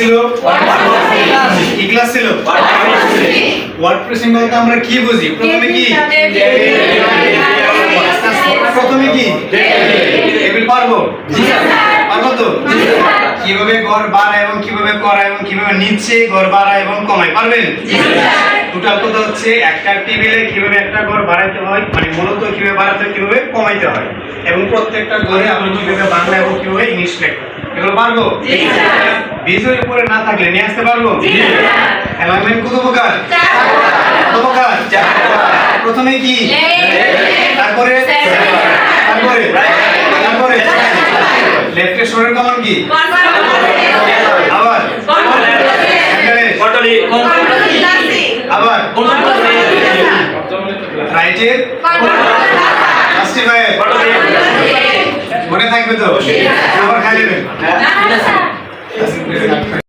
ছিল? কি ক্লাস ছিল? ওয়ার্ড প্রেসিং বলতে আমরা কি বুঝি? প্রথমে কি? প্রথমে কি? টেবিল পারব? পারব তো? কীভাবে ঘর বাড়া এবং কীভাবে করা এবং কীভাবে নিচে ঘর বাড়া এবং কমায়। পারবেন? টোটাল কথা হচ্ছে একটা টেবিলে কীভাবে একটা ঘর বাড়াইতে হয় মানে মূলত কীভাবে বাড়াতে কীভাবে কমাইতে হয়। এবং প্রত্যেকটা ঘরে আমরা কীভাবে বাংলা এবং কীভাবে ইংলিশ লেখা এগুলো পারব? বীজের উপরে না থাকলে নিয়ে আসতে পারব? অ্যালাইনমেন্ট কত প্রকার কত প্রকার প্রথমে কি? তারপরে? তারপরে? তারপরে? লেফটের সরের কমান কি? আবার? আবার? রাইটের? মনে থাকবে তো? আবার Thank you.